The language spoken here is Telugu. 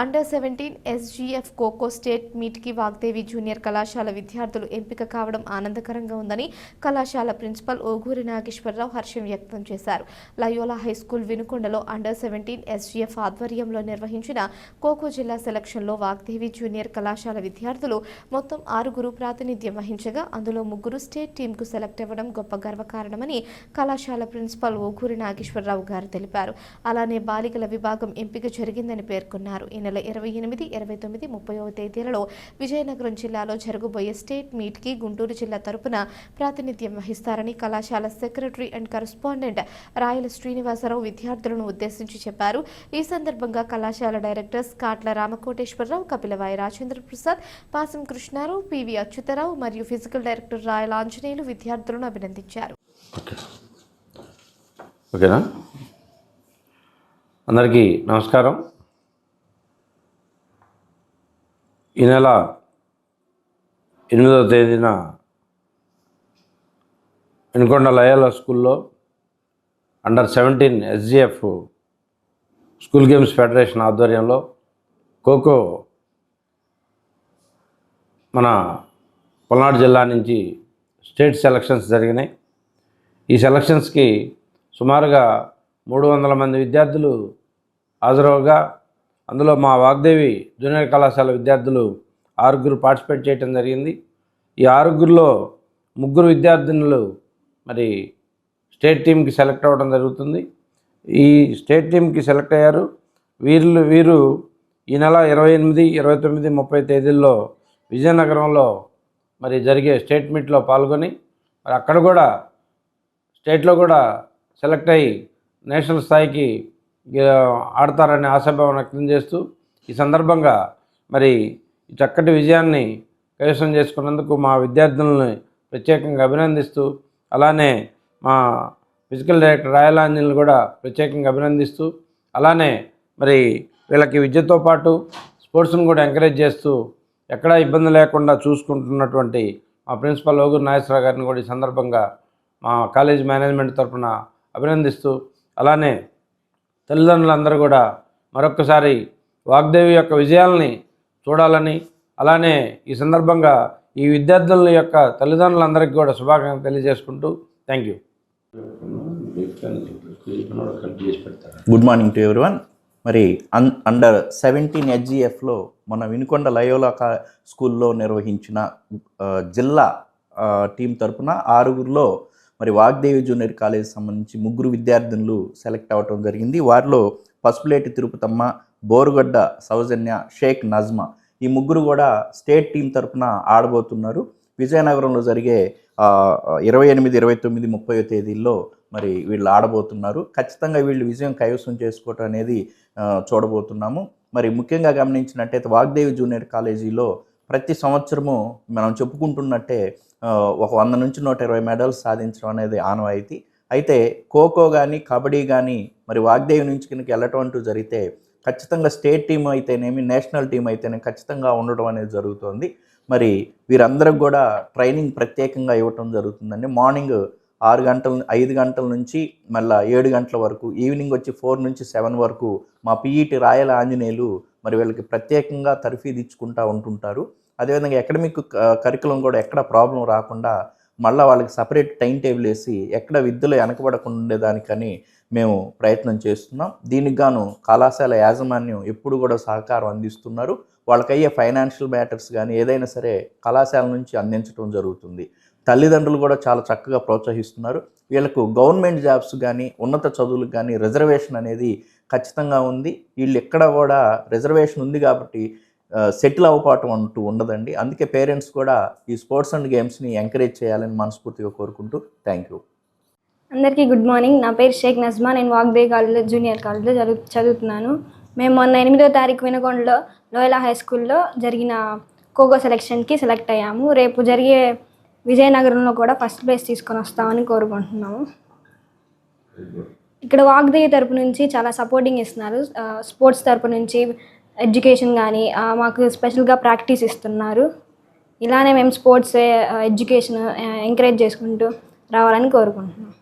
Under seventeen SGF kho kho state మీట్కి Vagdevi junior కళాశాల విద్యార్థులు ఎంపిక కావడం ఆనందకరంగా ఉందని కళాశాల ప్రిన్సిపల్ ఓగూరి నాగేశ్వరరావు హర్షం వ్యక్తం చేశారు. లయోలా హై స్కూల్ వినుకొండలో అండర్ సెవెంటీన్ ఎస్జీఎఫ్ ఆధ్వర్యంలో నిర్వహించిన ఖోఖో జిల్లా సెలక్షన్లో వాగ్దేవి జూనియర్ కళాశాల విద్యార్థులు మొత్తం ఆరుగురు ప్రాతినిధ్యం వహించగా అందులో ముగ్గురు స్టేట్ టీంకు సెలెక్ట్ అవ్వడం గొప్ప గర్వకారణమని కళాశాల ప్రిన్సిపల్ ఓగూరి నాగేశ్వరరావు గారు తెలిపారు. అలానే బాలికల విభాగం ఎంపిక జరిగిందని పేర్కొన్నారు. ఈ నెల ఇరవై ఎనిమిది ఇరవై తొమ్మిది ముప్పైవ తేదీలలో విజయనగరం జిల్లాలో జరగబోయే స్టేట్ మీట్కి గుంటూరు జిల్లా తరపున ప్రాతినిధ్యం వహిస్తారని కళాశాల secretary and correspondent Rayala Srinivasarao విద్యార్థులను ఉద్దేశించి చెప్పారు. ఈ సందర్భంగా కళాశాల డైరెక్టర్స్ కాట్ల రామకోటేశ్వరరావు కపిలవాయి రాజేంద్ర ప్రసాద్ పాసం కృష్ణారావు పివి అచ్యుతరావు మరియు ఫిజికల్ డైరెక్టర్ రాయల ఆంజనేయులు విద్యార్థులను అభినందించారు. ఓకేనా? అందరికీ నమస్కారం. ఈ నెల ఎనిమిదవ తేదీన వెనుకొండ లయోలా స్కూల్లో under seventeen SGF school games federation ఆధ్వర్యంలో ఖోఖో మన పల్నాడు జిల్లా నుంచి స్టేట్ సెలక్షన్స్ జరిగినాయి. ఈ సెలక్షన్స్కి సుమారుగా మూడు వందల మంది విద్యార్థులు హాజరవగా అందులో మా వాగ్దేవి జూనియర్ కళాశాల విద్యార్థులు ఆరుగురు పార్టిసిపేట్ చేయడం జరిగింది. ఈ ఆరుగురిలో ముగ్గురు విద్యార్థినులు మరి స్టేట్ టీంకి సెలెక్ట్ అవ్వడం జరుగుతుంది. ఈ స్టేట్ టీంకి సెలెక్ట్ అయ్యారు. వీళ్ళు వీరు ఈ నెల ఇరవై ఎనిమిది ఇరవై తొమ్మిది ముప్పై తేదీల్లో విజయనగరంలో మరి జరిగే స్టేట్ మీట్లో పాల్గొని మరి అక్కడ కూడా స్టేట్లో కూడా సెలెక్ట్ అయ్యి నేషనల్ స్థాయికి ఆడతారని ఆశాభావం వ్యక్తం చేస్తూ ఈ సందర్భంగా మరి చక్కటి విజయాన్ని కైవసం చేసుకున్నందుకు మా విద్యార్థులని ప్రత్యేకంగా అభినందిస్తూ అలానే మా ఫిజికల్ డైరెక్టర్ రాయలాంజలిని కూడా ప్రత్యేకంగా అభినందిస్తూ అలానే మరి వీళ్ళకి విద్యతో పాటు స్పోర్ట్స్ని కూడా ఎంకరేజ్ చేస్తూ ఎక్కడా ఇబ్బంది లేకుండా చూసుకుంటున్నటువంటి మా ప్రిన్సిపల్ ఓగురు నాగేశ్వరరావు గారిని కూడా ఈ సందర్భంగా మా కాలేజ్ మేనేజ్మెంట్ తరఫున అభినందిస్తూ అలానే తల్లిదండ్రులందరూ కూడా మరొక్కసారి వాగ్దేవి యొక్క విజయాలని చూడాలని అలానే ఈ సందర్భంగా ఈ విద్యార్థుల యొక్క తల్లిదండ్రులందరికీ కూడా శుభాకాంక్షలు తెలియజేసుకుంటూ thank you. Good morning to everyone మరి అన్ అండర్ సెవెంటీన్ హెచ్జిఎఫ్లో మన వినుకొండ లయోలా స్కూల్లో నిర్వహించిన జిల్లా టీం తరపున ఆరుగురిలో మరి వాగ్దేవి జూనియర్ కాలేజ్ సంబంధించి ముగ్గురు విద్యార్థినులు సెలెక్ట్ అవ్వటం జరిగింది. వారిలో పసుపులేటి తిరుపతమ్మ బోరుగడ్డ సౌజన్య షేక్ నజ్మా. ఈ ముగ్గురు కూడా స్టేట్ టీం తరఫున ఆడబోతున్నారు. విజయనగరంలో జరిగే ఇరవై ఎనిమిది ఇరవై తొమ్మిది ముప్పై తేదీల్లో మరి వీళ్ళు ఆడబోతున్నారు. ఖచ్చితంగా వీళ్ళు విజయం కైవసం చేసుకోవటం అనేది చూడబోతున్నాము. మరి ముఖ్యంగా గమనించినట్టయితే వాగ్దేవి జూనియర్ కాలేజీలో ప్రతి సంవత్సరము మనం చెప్పుకుంటున్నట్టే ఒక వంద నుంచి నూట ఇరవై మెడల్స్ సాధించడం అనేది ఆనవాయితీ. అయితే ఖోఖో కానీ కబడ్డీ కానీ మరి వాగ్దేవి నుంచి కిందకి వెళ్ళటం అంటూ జరిగితే ఖచ్చితంగా స్టేట్ టీం అయితేనేమి నేషనల్ టీం అయితేనే ఖచ్చితంగా ఉండడం అనేది జరుగుతుంది. మరి వీరందరికి కూడా ట్రైనింగ్ ప్రత్యేకంగా ఇవ్వటం జరుగుతుందండి. మార్నింగ్ ఆరు గంటల ఐదు గంటల నుంచి మళ్ళీ ఏడు గంటల వరకు ఈవినింగ్ వచ్చి ఫోర్ నుంచి సెవెన్ వరకు మా పిఈటి రాయల ఆంజనేయులు మరి వీళ్ళకి ప్రత్యేకంగా తర్ఫీదు ఇచ్చుకుంటూ ఉంటుంటారు. అదేవిధంగా అకాడమిక్ కరికులం కూడా ఎక్కడ ప్రాబ్లం రాకుండా మళ్ళీ వాళ్ళకి సపరేట్ టైం టేబుల్ వేసి ఎక్కడ విద్యలో వెనకబడకుండా ఉండేదానికని మేము ప్రయత్నం చేస్తున్నాం. దీనికి గాను కళాశాల యాజమాన్యం ఎప్పుడు కూడా సహకారం అందిస్తున్నారు. వాళ్ళకయ్యే ఫైనాన్షియల్ మ్యాటర్స్ కానీ ఏదైనా సరే కళాశాల నుంచి అందించడం జరుగుతుంది. తల్లిదండ్రులు కూడా చాలా చక్కగా ప్రోత్సహిస్తున్నారు. వీళ్ళకు గవర్నమెంట్ జాబ్స్ కానీ ఉన్నత చదువులకు కానీ రిజర్వేషన్ అనేది ఖచ్చితంగా ఉంది. వీళ్ళు ఎక్కడ కూడా రిజర్వేషన్ ఉంది కాబట్టి సెటిల్ అవ్వపాటం అంటూ ఉండదండి. అందుకే పేరెంట్స్ కూడా ఈ స్పోర్ట్స్ అండ్ గేమ్స్ని ఎంకరేజ్ చేయాలని మనస్ఫూర్తిగా కోరుకుంటూ థ్యాంక్ యూ. అందరికీ గుడ్ మార్నింగ్. నా పేరు షేక్ నజ్మా. నేను వాగ్దేవి కాలేజ్లో జూనియర్ కాలేజ్లో చదువు చదువుతున్నాను. మేము మొన్న ఎనిమిదో తారీఖు వినకొండలో లోయలా హై స్కూల్లో జరిగిన ఖోఖో సెలెక్షన్కి సెలెక్ట్ అయ్యాము. రేపు జరిగే విజయనగరంలో కూడా ఫస్ట్ ప్లేస్ తీసుకొని వస్తామని కోరుకుంటున్నాము. ఇక్కడ వాగ్దేవి తరపు నుంచి చాలా సపోర్టింగ్ ఇస్తున్నారు. స్పోర్ట్స్ తరపు నుంచి ఎడ్యుకేషన్ కానీ మాకు స్పెషల్గా ప్రాక్టీస్ ఇస్తున్నారు. ఇలానే మేము స్పోర్ట్స్ ఎడ్యుకేషన్ ఎంకరేజ్ చేసుకుంటూ రావాలని కోరుకుంటున్నాం.